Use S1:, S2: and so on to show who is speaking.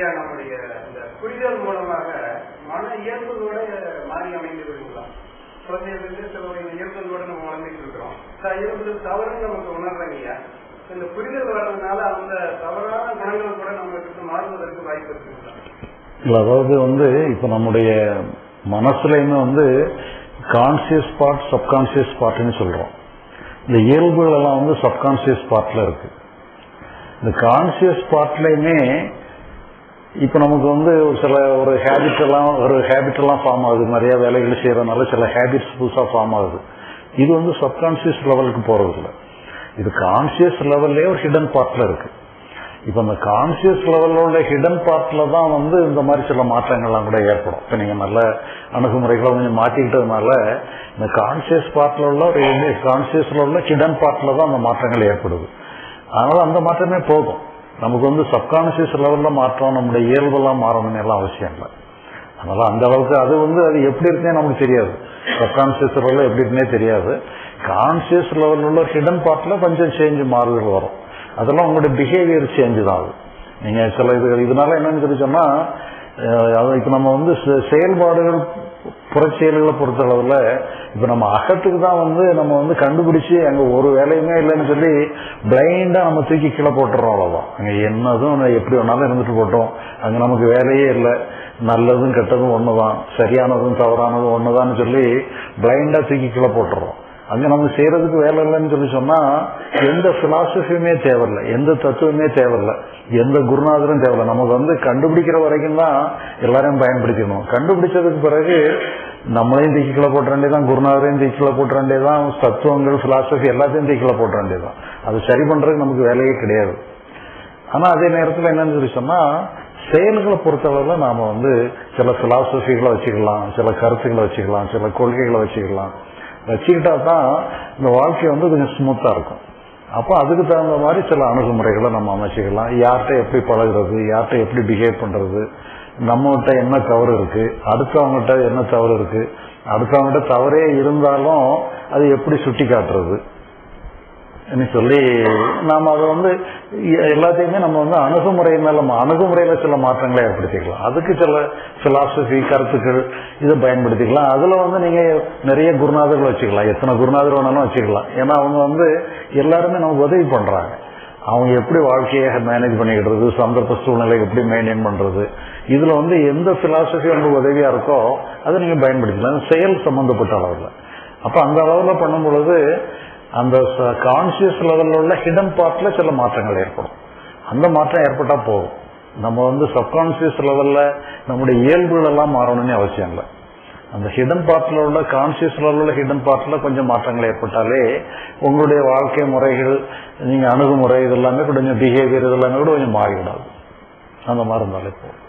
S1: ஐயா, நம்முடைய இந்த புரிதல் மூலமாக மன இயல்புகளோட மாறி அமைந்து விடுங்களா? குழந்தைகளுக்கு சில இயல்புகளோட நம்ம வளர்ந்துட்டு இருக்கிறோம். இயல்பு தவறுன்னு நமக்கு உணர்றாங்க ஐயா இந்த புரிதல் வர்றதுனால அந்த தவறான குணங்கள் கூட நம்மளுக்கு மாறுவதற்கு வாய்ப்பு இருக்குங்களா?
S2: அதாவது வந்து இப்ப நம்முடைய மனசுலயுமே வந்து கான்சியஸ் பார்ட் சப்கான்சியஸ் பார்ட்னு சொல்றோம். இந்த இயல்புகள் எல்லாம் வந்து சப்கான்சியஸ் பார்ட்ல இருக்கு. இந்த கான்சியஸ் பார்ட்லயுமே இப்ப நமக்கு வந்து ஒரு சில ஒரு ஹேபிட் எல்லாம் ஒரு ஹேபிட் எல்லாம் ஃபார்ம் ஆகுது. நிறைய வேலைகள் செய்யறதுனால சில ஹேபிட்ஸ் புதுசா ஃபார்ம் ஆகுது. இது வந்து சப்கான்சியஸ் லெவலுக்கு போறது இல்ல. இது கான்சியஸ் லெவல்லே ஒரு ஹிடன் பார்ட்ல இருக்கு. இப்ப அந்த கான்சியஸ் லெவல்ல உள்ள ஹிடன் பார்ட்ல தான் வந்து இந்த மாதிரி சில மாற்றங்கள்லாம் கூட ஏற்படும். இப்ப நீங்க நல்ல அணுகுமுறைகளை கொஞ்சம் மாற்றிக்கிட்டதுனால இந்த கான்சியஸ் பார்ட்ல உள்ள ஒரு கான்சியஸ்ல உள்ள ஹிடன் பார்ட்ல தான் அந்த மாற்றங்கள் ஏற்படுது. அதனால அந்த மாற்றமே போகும் நமக்கு வந்து சப்கான்சியஸ் லெவல்ல மாற்றம் நம்முடைய இயல்பெல்லாம் மாறணும்னு எல்லாம் அவசியம் இல்லை. அதனால அந்த அளவுக்கு அது வந்து அது எப்படி இருக்குன்னே நமக்கு தெரியாது. சப்கான்சியஸ் லெவலில் எப்படி இருக்குன்னே தெரியாது. கான்சியஸ் லெவலில் உள்ள ஹிடன் பார்ட்ல கொஞ்சம் சேஞ்ச் மாறுதல் வரும். அதெல்லாம் உங்களுடைய பிஹேவியர் சேஞ்ச் தான் அது. நீங்க சில இது இதனால என்னன்னு சொல்லி சொன்னால் இப்போ நம்ம வந்து செ- செயல்பாடுகள் புறச்செயல்களை பொறுத்த இப்போ நம்ம அகத்துக்கு தான் வந்து நம்ம வந்து கண்டுபிடிச்சி அங்கே ஒரு வேலையுமே இல்லைன்னு சொல்லி பிளைண்டாக நம்ம தூக்கி கீழே போட்டுறோம் அவ்வளோதான் அங்கே என்னதும் எப்படி வேணாலும் இருந்துட்டு போட்டோம். அங்கே நமக்கு வேலையே இல்லை. நல்லதும் கெட்டதும் ஒன்று தான் சரியானதும் தவறானதும் ஒண்ணுதான்னு சொல்லி பிளைண்டாக தூக்கி கீழே போட்டுறோம். அங்க நம்ம செய்யறதுக்கு வேலை இல்லைன்னு சொல்லி சொன்னா எந்த பிலாசபியுமே தேவையில்லை எந்த தத்துவமே தேவையில்லை எந்த குருநாதரும் தேவையில்லை. நமக்கு வந்து கண்டுபிடிக்கிற வரைக்கும் தான் எல்லாரையும் பயன்படுத்திக்கணும். கண்டுபிடிச்சதுக்கு பிறகு நம்மளையும் தீக்கில போட்ட வேண்டியதான் குருநாதரையும் தீக்கில போட்ட வேண்டியதான் தத்துவங்கள் பிலாசபி எல்லாத்தையும் தீக்கில போட்ட வேண்டியதான் அது சரி பண்றதுக்கு நமக்கு வேலையே கிடையாது. ஆனா அதே நேரத்தில் என்னன்னு சொல்லி சொன்னா செயல்களை பொறுத்தளவுல நாம வந்து சில பிலாசபிகளை வச்சுக்கலாம் சில கருத்துக்களை வச்சுக்கலாம் சில கொள்கைகளை வச்சுக்கலாம். வச்சுக்கிட்டா தான் இந்த வாழ்க்கை வந்து கொஞ்சம் ஸ்மூத்தாக இருக்கும். அப்போ அதுக்கு தகுந்த மாதிரி சில அணுகுமுறைகளை நம்ம அமைச்சிக்கலாம். யார்கிட்ட எப்படி பழகுறது யார்கிட்ட எப்படி பிஹேவ் பண்ணுறது நம்மகிட்ட என்ன தவறு இருக்குது அடுத்தவங்ககிட்ட என்ன தவறு இருக்குது அடுத்தவங்ககிட்ட தவறே இருந்தாலும் அது எப்படி சுட்டி காட்டுறது சொல்லி நாம் அதை வந்து எல்லாத்தையுமே நம்ம வந்து அணுகுமுறை மேல நம்ம அணுகுமுறையில சில மாற்றங்களை ஏற்படுத்திக்கலாம். அதுக்கு சில பிலாசபி கருத்துக்கள் இதை பயன்படுத்திக்கலாம். அதுல வந்து நீங்க நிறைய குருநாதர்கள் வச்சுக்கலாம். எத்தனை குருநாதர் வேணாலும் வச்சுக்கலாம். ஏன்னா அவங்க வந்து எல்லாருமே நமக்கு உதவி பண்றாங்க. அவங்க எப்படி வாழ்க்கையை மேனேஜ் பண்ணிக்கிடுறது சந்தர்ப்ப சூழ்நிலை எப்படி மெயின்டைன் பண்றது இதுல வந்து எந்த பிலாசபி உங்களுக்கு உதவியா இருக்கோ அதை நீங்க பயன்படுத்திக்கலாம். செயல் சம்பந்தப்பட்ட அளவில். அப்ப அந்த அளவுல பண்ணும் பொழுது அந்த கான்சியஸ் லெவலில் உள்ள ஹிடன் பார்ட்ல சில மாற்றங்கள் ஏற்படும். அந்த மாற்றம் ஏற்பட்டா போகும் நம்ம வந்து சப்கான்சியஸ் லெவலில் நம்முடைய இயல்புகள் எல்லாம் மாறணும்னு அவசியம் இல்லை. அந்த ஹிடன் பார்ட்ல உள்ள கான்சியஸ் லெவலில் உள்ள ஹிடன் பார்ட்ல கொஞ்சம் மாற்றங்கள் ஏற்பட்டாலே உங்களுடைய வாழ்க்கை முறைகள் நீங்க அணுகுமுறை இதெல்லாமே கொஞ்சம் பிஹேவியர் இதெல்லாமே கூட கொஞ்சம் மாறிவிடாது. அந்த மாதிரி இருந்தாலே போதும்.